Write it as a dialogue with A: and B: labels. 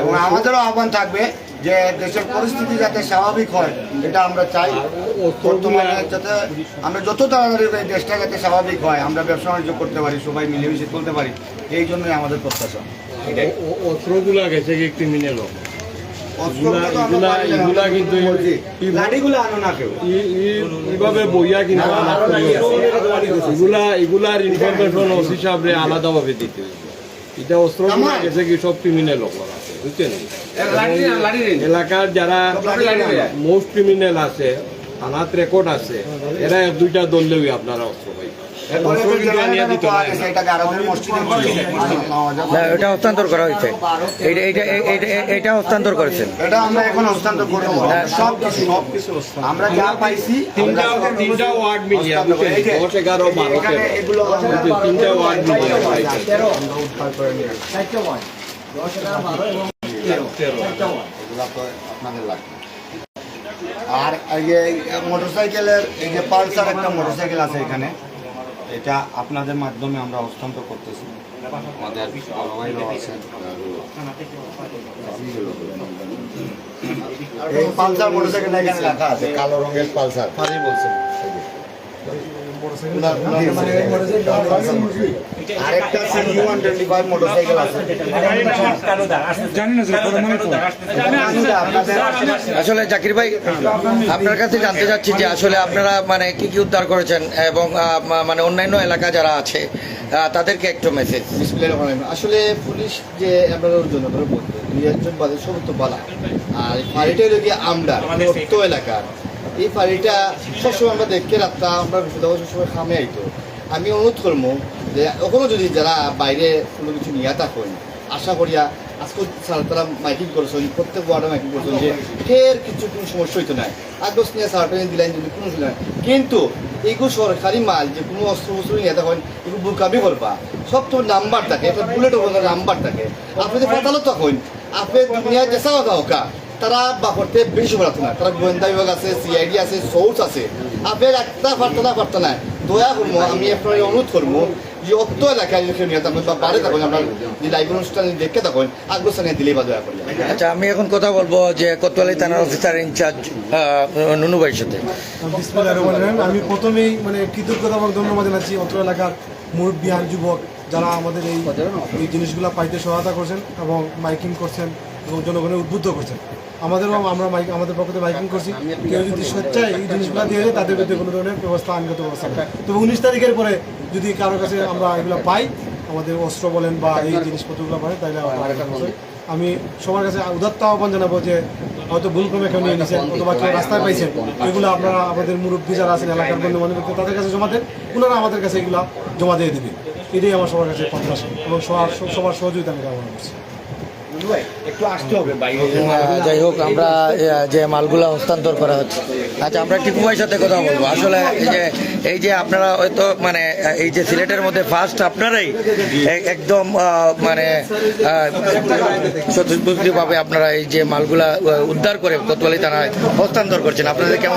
A: এবং আমাদেরও আহ্বান থাকবে যে দেশের পরিস্থিতি যাতে স্বাভাবিক হয় এটা আমরা চাই। বর্তমানে যাতে আমরা যত তাড়াতাড়ি দেশটা যাতে স্বাভাবিক হয় আমরা ব্যবসা বাণিজ্য করতে পারি সবাই মিলেমিশে চলতে পারি এই জন্যই আমাদের প্রত্যাশা। এটাই।
B: ও- অস্ত্রগুলা গেছে কি ক্রিমিনাল আলাদাভাবে দিতে। এটা
A: অস্ত্র
B: গেছে কি সব ক্রিমিনাল আছে বুঝছেন? এলাকার যারা মোস্ট ক্রিমিনাল আছে থানাত রেকর্ড আছে এরা এক দুইটা দললেও আপনারা অস্ত্র পাই হয়। না।
A: এটা
C: হস্তান্তর করা হয়েছে। এইটা এইটা এইটা- এটা হস্তান্তর করেছেন।
A: এটা আমরা এখন হস্তান্তর করব। সব কিছু সব কিছু আমরা যা পাইছি
B: তিনটা ওয়ার্ড মিলিয়ে
A: এগুলো
B: ওয়ার্ড মিলিয়ে।
A: এগুলো আপনাদের লাগবে আর এই যে মোটরসাইকেলের এই যে পালসার একটা মোটরসাইকেল আছে এখানে। এটা আপনাদের মাধ্যমে আমরা হস্তান্তর করতেছি। আমাদের বড় ভাইরাও আছেন এই পালসার মোটরসাইকেল এখানে রাখা আছে কালো রঙের পালসার। বলছেন। আরেকটা CG one twenty five motorcycle আছে।
C: আসলে জাকির ভাই আপনার কাছে জানতে চাচ্ছি যে আসলে আপনারা মানে কি কি উদ্ধার করেছেন এবং মানে অন্যান্য এলাকা যারা আছে তাদেরকে একটু মেসেজ
D: আসলে পুলিশ যে আমরা জনগণের মধ্যে দুই একজন বাদে সব তো বলা। আর গিয়ে আমরা এলাকার। এই ফাঁড়িটা সবসময় আমরা দেখে রাখতাম আমরা বিশুদ্ধ সবসময় খামে আইতো আমি অনুরোধ করব যে এখনও যদি যারা বাইরে কোনো কিছু নিয়ে থাকেন, আশা করিয়া আজকে স্যার তারা মাইকিং করছেন, প্রত্যেক ওয়ার্ডে মাইকিং করছেন যে ফের কিছু কোনো সমস্যা হইতো না। আগস্ট নিয়ে সার্টা দিলেন, যদি কোনো নাই। কিন্তু এইগুলো সরকারি মাল যে কোনো অস্ত্র বস্ত্র নিয়ে তখন এগুলো বুকামি করবা। সব তো নাম্বার থাকে বুলেট নাম্বার থাকে। আপনি যে পাতালো তখন। আপনি দুনিয়া চেষ্টা কথা হোকা তারা বাপরতে বেশি পড়াতো না। তারা গোয়েন্দা বিভাগ আছে সিআইডি আছে সোর্স আছে। আপনার একটা পারতো না পারতো না। দয়া করব আমি আপনার অনুরোধ করব যে অত এলাকায় যদি নিয়ে থাকুন বা বাড়ি থাকুন আপনার যে লাইভ অনুষ্ঠান দেখে থাকুন আগ্রস্থানে দিলেই বা দয়া করি
C: আচ্ছা আমি এখন কথা বলব যে কোতোয়ালি থানার অফিসার ইনচার্জ নুনু ভাইয়ের সাথে।
E: আমি প্রথমেই মানে কৃতজ্ঞতা এবং ধন্যবাদ জানাচ্ছি অত্র এলাকার মুরব্বিয়ান যুবক যারা আমাদের এই এই জিনিসগুলো পাইতে সহায়তা করছেন এবং মাইকিং করছেন এবং জনগণের উদ্বুদ্ধ করছেন। আমাদেরও আমরা মাইক আমাদের পক্ষ থেকে মাইকিং করছি। কেউ যদি স্বেচ্ছায় এই জিনিসগুলো দিয়ে দেয় তাদের বিরুদ্ধে কোনো ধরনের ব্যবস্থা আইনগত ব্যবস্থা তবে উনিশ তারিখের পরে যদি কারোর কাছে আমরা এগুলো পাই আমাদের অস্ত্র বলেন বা এই জিনিসপত্রগুলো পাই তাহলে আমি সবার কাছে উদাত্ত আহ্বান জানাব যে হয়তো ভুল ক্রমে কেউ নিয়ে নিয়েছেন অথবা কেউ রাস্তায় পাইছেন এগুলো আপনারা আমাদের মুরব্বী যারা আছেন এলাকার বন্ধু বান্ধব তাদের কাছে জমা দেন ওনারা আমাদের কাছে এগুলো জমা দিয়ে দেবে। এটাই আমার সবার কাছে প্রত্যাশা এবং সবার সবার সহযোগিতা আমি কামনা করছি।
C: যাই হোক, আমরা যে মালগুলা হস্তান্তর করা হচ্ছে। আচ্ছা আমরা টিপু ভাইয়ের সাথে কথা বলব। আসলে এই যে এই যে আপনারা হয়তো মানে এই যে সিলেটের মধ্যে ফার্স্ট আপনারাই একদম মানে আপনারা এই যে মালগুলা উদ্ধার করে কোতোয়ালি থানায় হস্তান্তর করছেন। আপনাদের কেমন